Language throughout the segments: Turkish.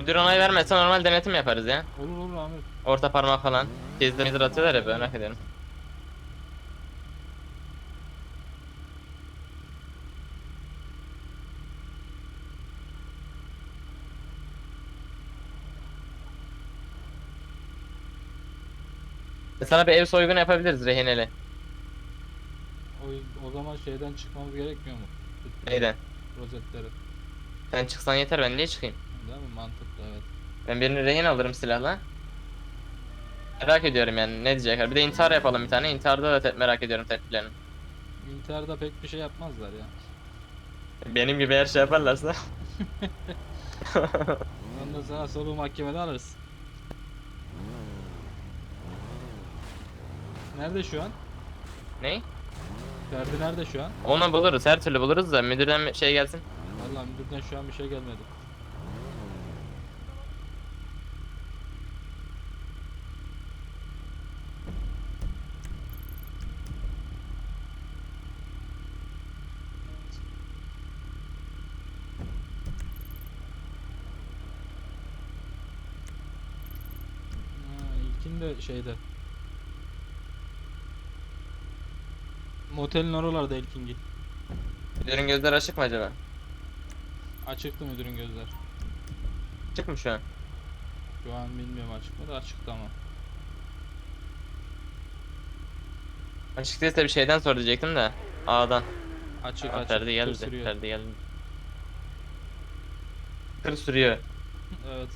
Müdür onay vermezse normal denetim yaparız ya. Olur olur amirim. Orta parmak falan. Müdür atıyorlar ya merak ediyorum. Sana bir ev soygunu yapabiliriz rehineli. O, o zaman şeyden çıkmamız gerekmiyor mu? Neyden? Rozetleri. Sen çıksan yeter ben niye çıkayım? Değil mi? Mantıklı evet. Ben birini rehin alırım silahla. Merak ediyorum yani ne diyecekler. Bir de intihar yapalım bir tane. İntiharda da te- merak ediyorum tepkilerini. İntiharda pek bir şey yapmazlar ya. Benim gibi her şey yaparlarsa. Ondan sonra soluğu mahkemede alırız. Nerede şu an? ne? Ferdi nerede şu an? Onu buluruz her türlü buluruz da müdürden şey gelsin. Vallahi müdürden şu an bir şey gelmedi. Ha, ilkin de şeyde. Motelin oralarda ilkin Müdürün gözleri açık mı acaba? Açıktı müdürün gözler. Açık mı şu an? Şu an bilmiyorum açık mı da açıktı ama. Açık değilse bir şeyden sor diyecektim de. A'dan. Açık Aa, açık. Ferdi geldi. Ferdi geldi. Tır sürüyor. Evet.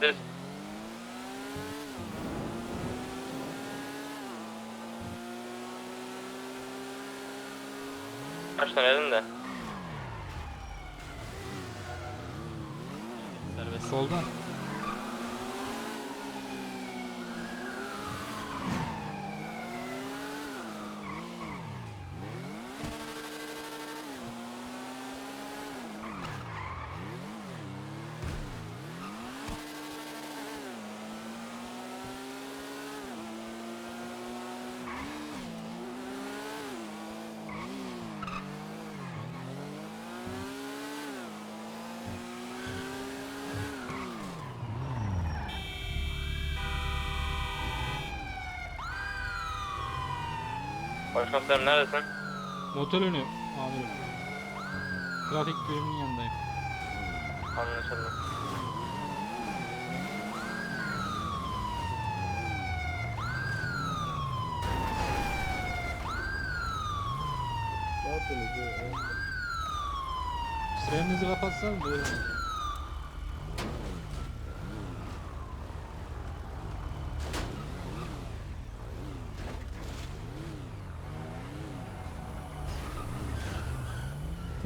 Kaç tane dedin de? Serbest. Başkomiserim neredesin? Motel önü amirim. Trafik biriminin yanındayım. Anlaşıldı. Sireninizi kapatsanız böyle.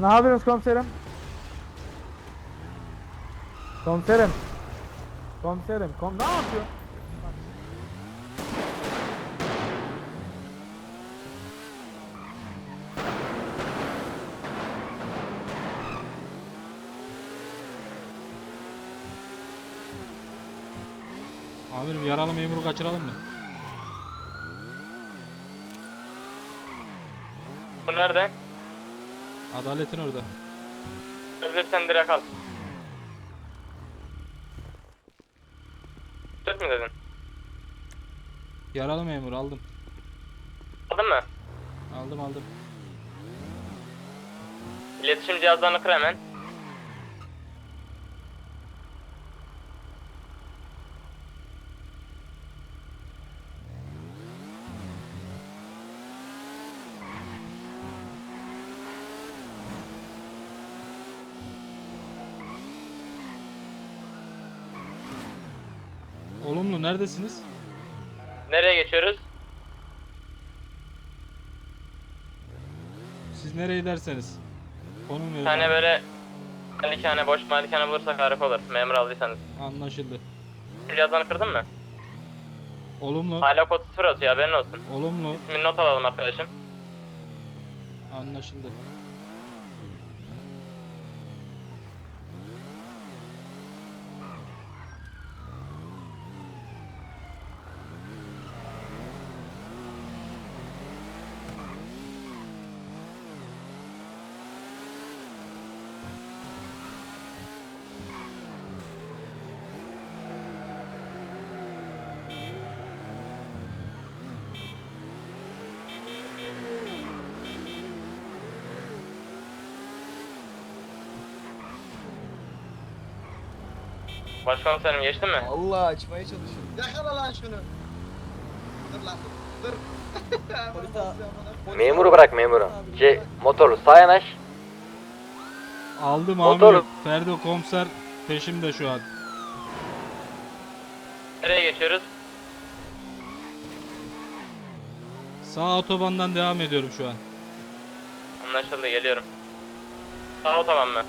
Ne yapıyorsunuz komiserim? Komiserim. Komiserim. Kom ne yapıyor? Amirim yaralı memuru kaçıralım mı? Bu nerede? Adaletin orada. Özür sen direkt al. Dört mü dedin? Yaralı memur aldım. Aldın mı? Aldım aldım. İletişim cihazlarını kır hemen. Neredesiniz? Nereye geçiyoruz? Siz nereye derseniz. Konum Bir verin. tane abi. böyle malikane, boş malikane bulursak harika olur. Memur aldıysanız. Anlaşıldı. Yazanı kırdın mı? Olumlu. Hala kod sıfır atıyor haberin olsun. Olumlu. İsmini not alalım arkadaşım. Anlaşıldı. Başkomiserim geçtin mi? Allah açmaya çalışıyorum. Yakala lan şunu. Dur lan dur. Dur. Memuru bırak memuru. Şey motorlu sağa yanaş. Aldım Motor- amirim. Ferdo komiser peşimde şu an. Nereye geçiyoruz? Sağ otobandan devam ediyorum şu an. Anlaşıldı geliyorum. Sağ ol tamam mı?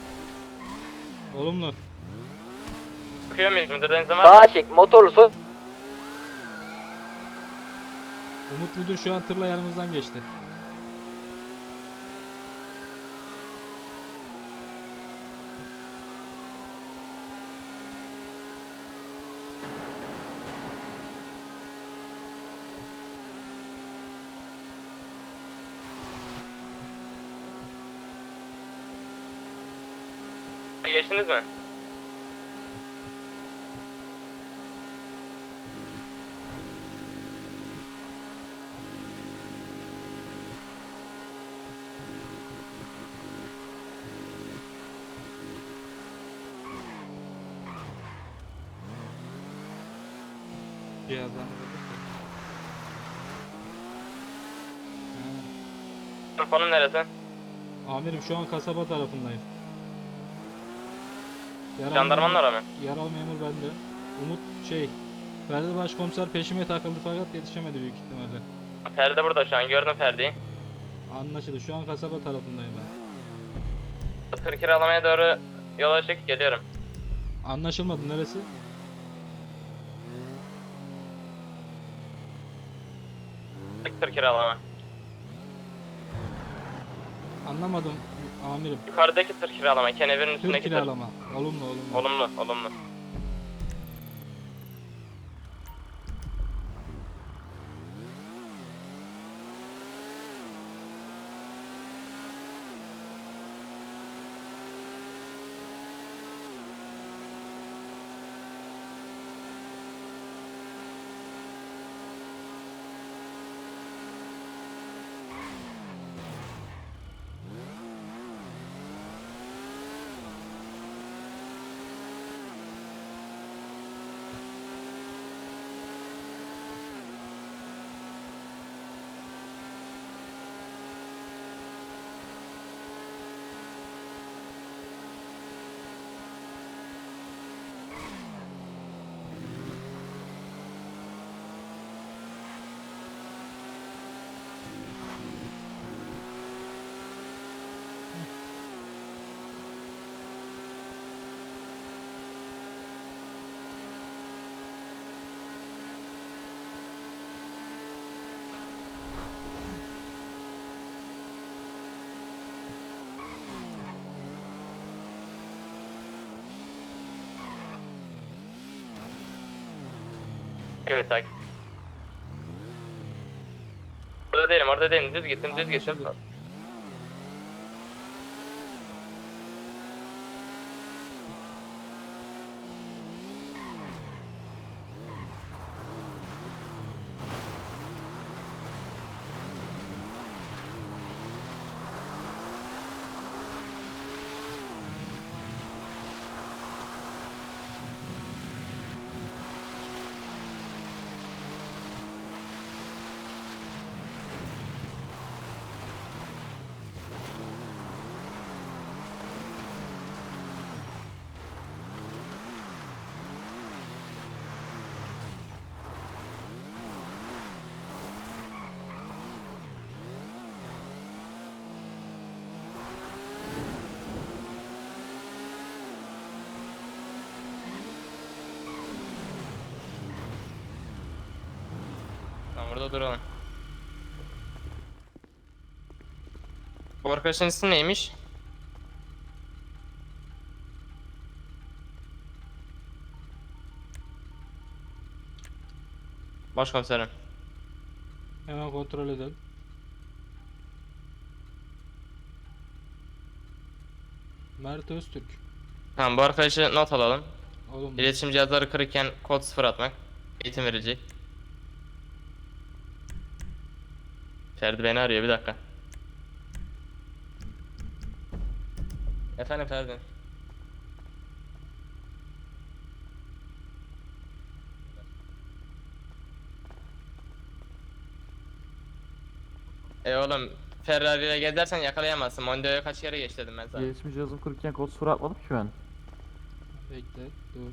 Olumlu. Bakıyor muyuz? Müdürden izin var mı? Sağa çek motorlu sol. Umut Müdür şu an tırla yanımızdan geçti. Geçtiniz mi? Konum neresi? Amirim şu an kasaba tarafındayım. Yaralı Jandarmanın memur- mı? Yaralı memur bende. Umut şey. Ferdi başkomiser peşime takıldı fakat yetişemedi büyük ihtimalle. Ferdi burada şu an gördüm Ferdi'yi. Anlaşıldı. Şu an kasaba tarafındayım ben. Tır kiralamaya doğru yola çık geliyorum. Anlaşılmadı neresi? Tır kiralama. Anlamadım amirim. Yukarıdaki tır kiralama. Kenevirin Tır üstündeki tır. kiralama. Olumlu olumlu. Olumlu, olumlu. Evet takip. Orada değilim, orada değilim. Düz gittim, düz gittim. Burada duralım. Bu arkadaşın ismi neymiş? Başkomiserim. Hemen kontrol edelim. Mert Öztürk. Tamam bu arkadaşı not alalım. Oğlum İletişim cihazları kırıkken kod 0 atmak. Eğitim verilecek. Ferdi beni arıyor bir dakika. Efendim Ferdi. E oğlum Ferrari ile gezersen yakalayamazsın. Mondeo'ya kaç kere geç dedim ben sana. Gelişmiş cihazım kırıkken kod sıfır atmadım ki ben. bekle dur.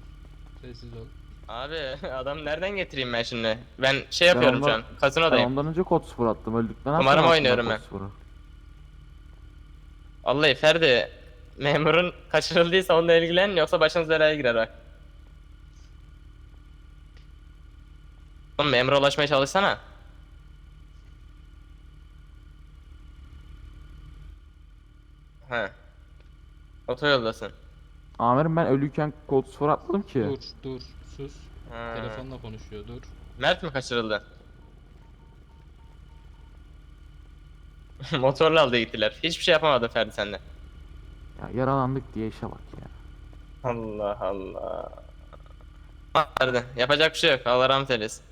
Sessiz ol. Abi adam nereden getireyim ben şimdi? Ben şey yapıyorum şu ondan- an. Ben ondan önce kod sıfır attım öldükten Umarım sonra attım oynuyorum kod ben. sıfırı. Vallahi Ferdi memurun kaçırıldıysa onunla ilgilen yoksa başınız belaya girer bak. Oğlum memura ulaşmaya çalışsana. He. Otoyoldasın. Amirim ben ölüyken kod sıfır atmadım ki. Dur dur sus. Ha. Telefonla konuşuyor dur. Mert mi kaçırıldı? Motorla aldı gittiler. Hiçbir şey yapamadı Ferdi sende. Ya yaralandık diye işe bak ya. Allah Allah. Ferdi yapacak bir şey yok. Allah rahmet eylesin.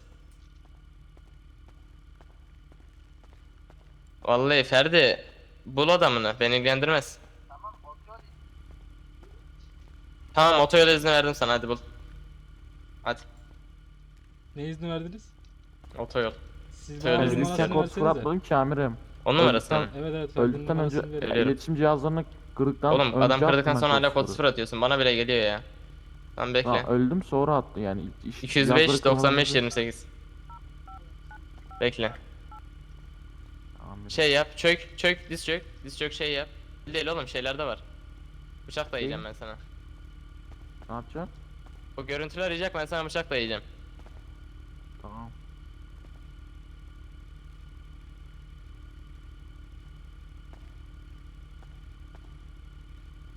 Vallahi Ferdi bul adamını. Beni ilgilendirmez. Tamam otoyol izni verdim sana hadi bul. Hadi Ne izni verdiniz? otoyol. Siz bana Biz numarasını Ölüyken kod sıfır versenize. atmadım ki amirim. On numarası mı? Evet evet. Öldükten önce numarasını verin. Biliyorum. iletişim cihazlarını kırdıktan Oğlum adam kırdıktan sonra hala kod sıfır atıyorsun. Bana bile geliyor ya. Tamam bekle. Ha, öldüm sonra attı yani. iş- 205 cihazları 95 kırmadan- 28. Bekle. Şey yap, çök, çök, diz çök, diz çök şey yap. Değil oğlum şeyler de var. Bıçak da yiyeceğim ben sana. Ne yapacaksın? O görüntüler arayacak ben sana bıçak da yiyeceğim. Tamam.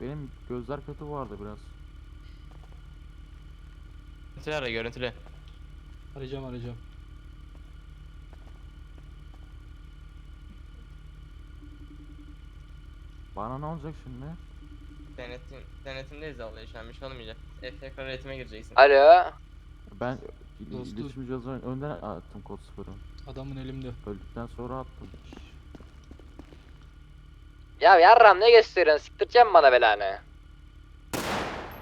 Benim gözler kötü vardı biraz. Görüntülü ara görüntülü. Arayacağım arayacağım. Bana ne olacak şimdi? Denetim, denetimdeyiz vallahi şu an bir şey olmayacak. E, tekrar eğitime gireceksin. Alo. Ben Dostum. iletişim cihazı önden attım kod sıfırı. Adamın elimde. Öldükten sonra attım. Ya yarram ne gösteriyorsun? Siktireceğim bana belanı.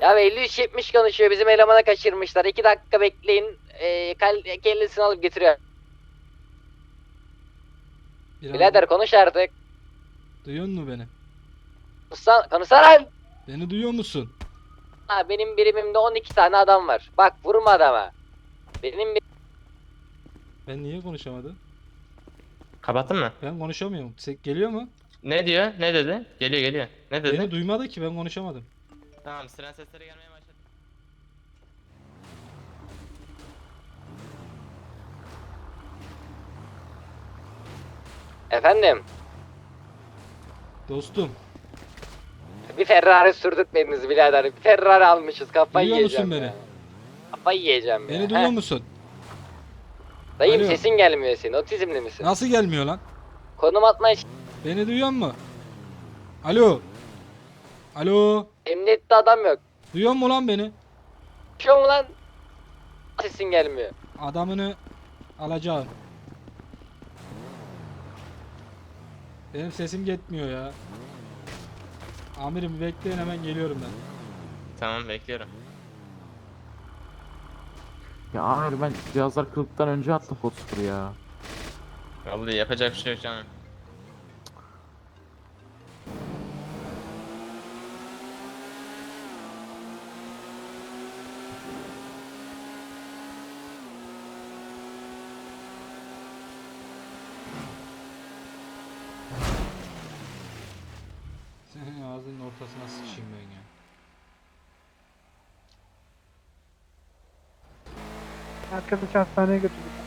Ya 53-70 konuşuyor. Bizim elemana kaçırmışlar. 2 dakika bekleyin. Ee, kal kellesini alıp getiriyor. Biraz Birader konuş artık. Duyuyor musun beni? Konuşsana, konuşsana. Beni duyuyor musun? Ha, benim birimimde 12 tane adam var. Bak vurma adama. Benim bir... Ben niye konuşamadım? Kapattın mı? Ben konuşamıyorum. Sen geliyor mu? Ne diyor? Ne dedi? Geliyor geliyor. Ne dedi? Beni duymadı ki ben konuşamadım. Tamam siren sesleri gelmeye başladı. Efendim. Dostum. Bir Ferrari sürdürtmediniz birader. Bir Ferrari almışız. Kafayı Duyuyor musun yiyeceğim beni? ya. Kafayı yiyeceğim ya. Beni duyuyor Heh, musun? Dayım Alo. sesin gelmiyor senin. Otizmli misin? Nasıl gelmiyor lan? Konum atma iş. Beni duyuyor mu? Alo. Alo. Emniyette adam yok. Duyuyor mu lan beni? Şu mu lan? Sesin gelmiyor. Adamını alacağım. Benim sesim gitmiyor ya. Amirim bekleyin hemen geliyorum ben. Tamam bekliyorum. Ya amir ben cihazlar kırdıktan önce attım sıfırı ya. Vallahi yapacak bir şey yok canım. Senin ağzının ortasına sıçayım ben ya. Arkadaş hastaneye götürdük.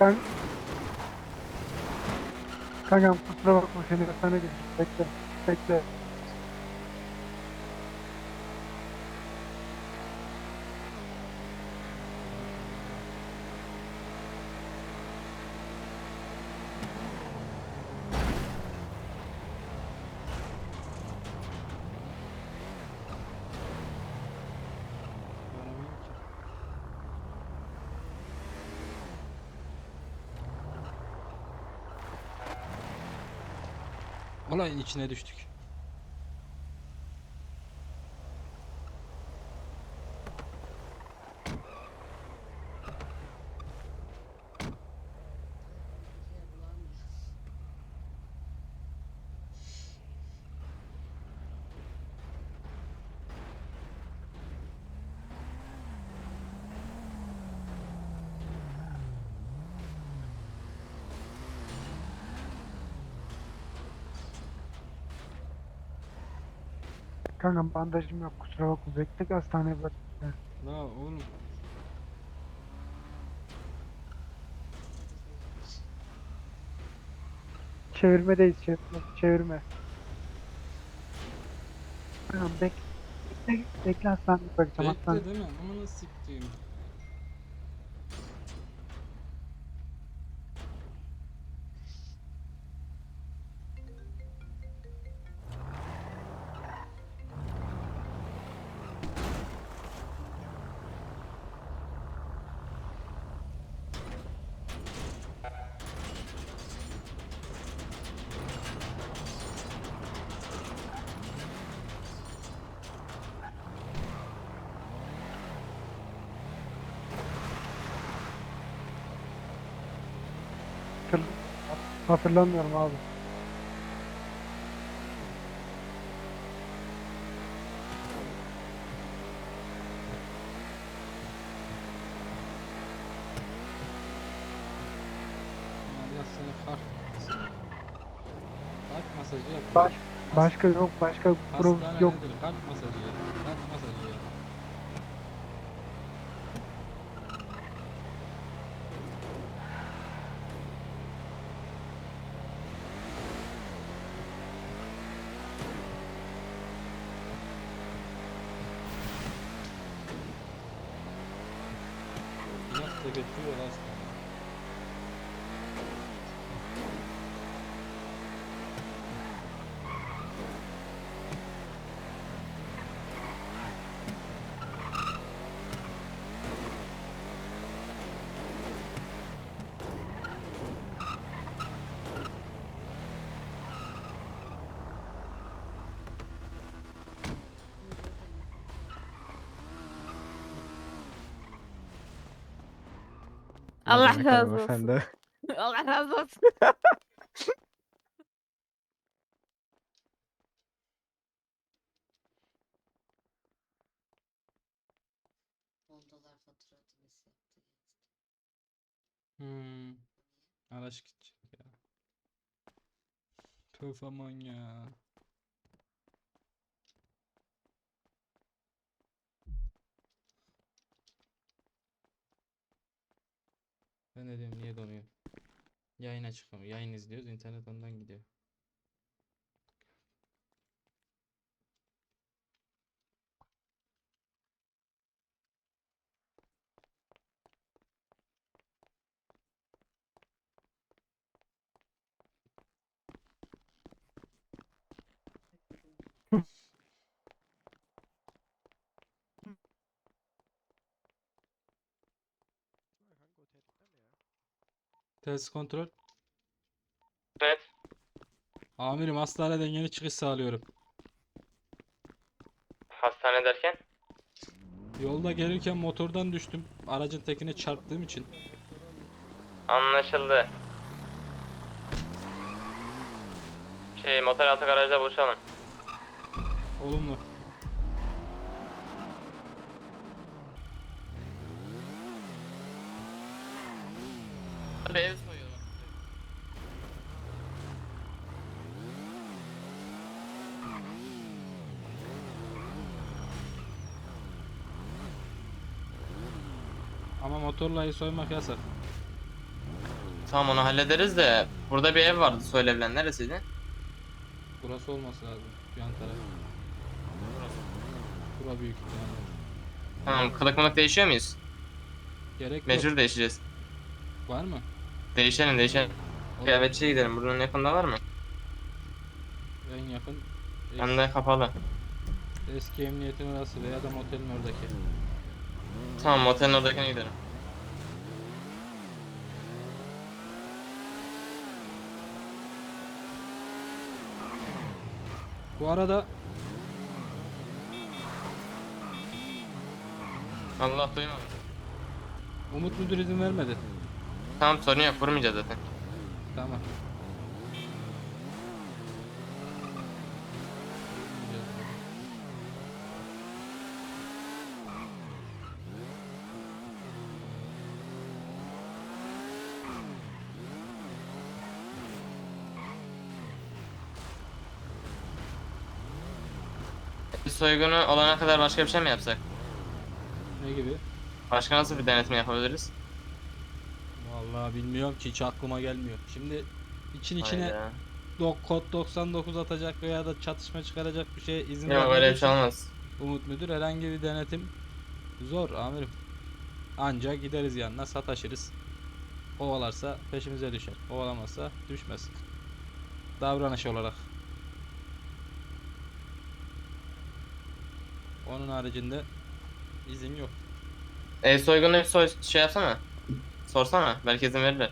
Kan Kankam kusura bakma seni sana geçtim. Bekle. Bekle. Göremiyorum ki. Olayın içine düştük. Kankam bandajım yok kusura bakma. Bekle hastaneye bak. La oğlum. Çevirmedeyiz çevirme. Çevirme. Kankam bekle. Bekle, bekle hastaneye. Hastane. Bekle değil mi? Amına siktiğim. Hatırlamıyorum abi. Allah seni kahretsin. Kalp masajı yap. Baş, başka yok. Başka pro Hastane yok. nedir? Kalp masajı yap. Kalp masajı yap. İlaç da Allah razı olsun. Allah razı olsun. dolar fatura ödemesi yaptı. Hmm. Araç gidecek ya. Töf aman ya. Ben de diyorum niye donuyor? Yayın açık ama yayın izliyoruz internet ondan gidiyor. Test kontrol. Evet. Amirim hastaneden yeni çıkış sağlıyorum. Hastane derken? Yolda gelirken motordan düştüm. Aracın tekine çarptığım için. Anlaşıldı. Şey motor altı garajda buluşalım. Olumlu. Abi ev soyuyorlar. Motorla soymak yasak. Tamam onu hallederiz de burada bir ev vardı söyleyebilen neresiydi? Burası olması lazım. Yan taraf. Bura büyük ihtimalle. Tamam kılık mılık değişiyor muyuz? Gerek yok. Mecbur değişeceğiz. Var mı? Değişelim değişelim. Kıyafetçiye gidelim. Buranın yakında var mı? En yakın Hem es- de kapalı. eski emniyetin orası veya da motelin oradaki. Tamam motelin oradakine gidelim. Bu arada Allah duymadı. Umut müdür izin vermedi. Tamam sorun yok vurmayacağız zaten. Tamam. Bir soygunu olana kadar başka bir şey mi yapsak? Ne gibi? Başka nasıl bir denetim yapabiliriz? Vallahi bilmiyorum ki hiç aklıma gelmiyor. Şimdi için içine Hayda. dok kod 99 atacak veya da çatışma çıkaracak bir şey izin Yok öyle bir şey olmaz. Umut müdür herhangi bir denetim zor amirim. Anca gideriz yanına sataşırız. Kovalarsa peşimize düşer. Kovalamazsa düşmez. Davranış olarak. Onun haricinde izin yok. E soygunu bir soy şey yapsana. Sorsana. Belki izin verirler.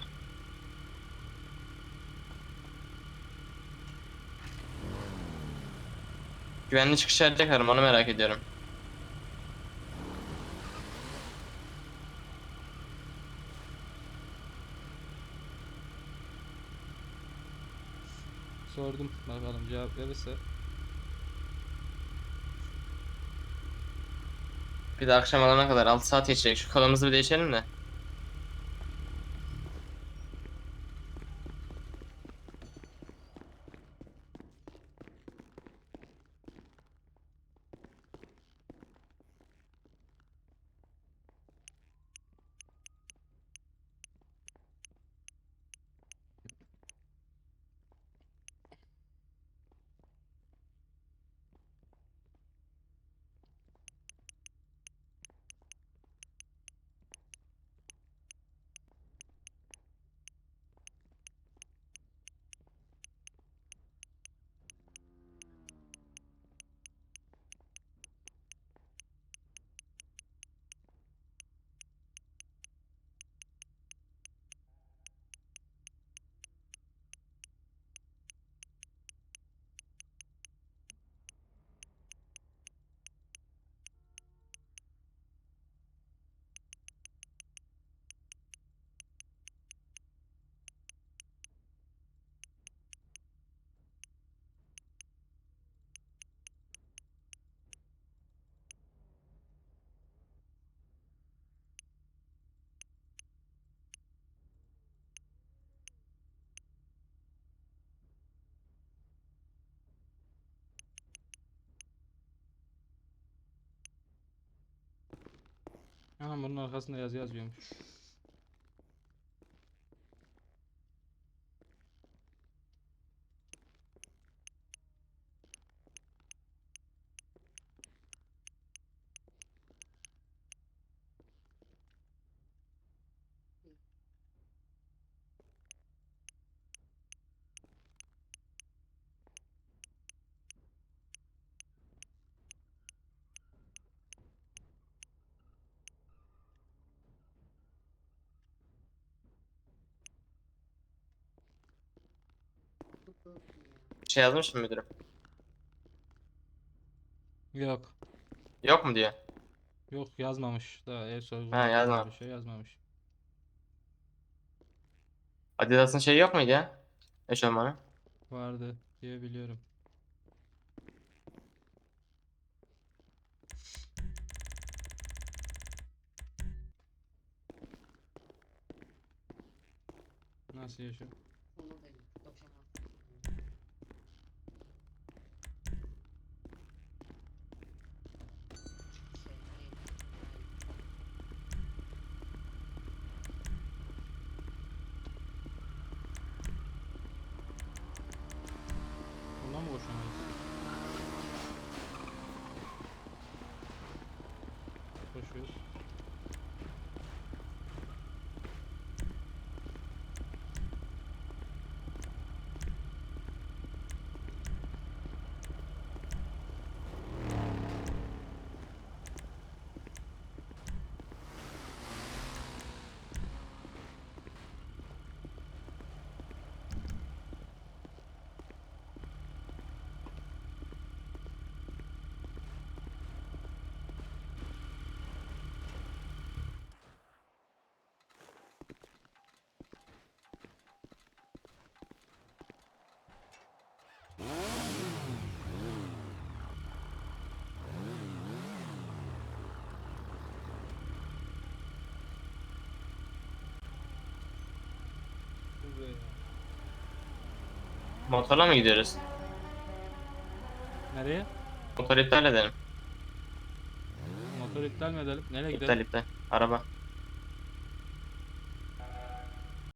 Güvenli çıkış yer yakarım onu merak ediyorum. Sordum bakalım cevap verirse. Bir de akşam alana kadar 6 saat geçecek. Şu kolumuzu bir değişelim de. Anam bunun arkasında yazı yazıyormuş. Şey yazmış mı müdürüm? Yok. Yok mu diyor. Yok yazmamış. Daha ev sorgu Ha, yazmamış. bir şey yazmamış. Adidas'ın şeyi yok muydu ya? Eşofmanı. Vardı diye biliyorum. Nasıl yaşıyor? Onu da doşamam. Bundan mı boşanıyoruz? Koşuyoruz. Bu be ya. Motorla mı gidiyoruz? Nereye? Motor iptal edelim. Motor iptal mi edelim? Nereye İptal gidelim? iptal. Araba.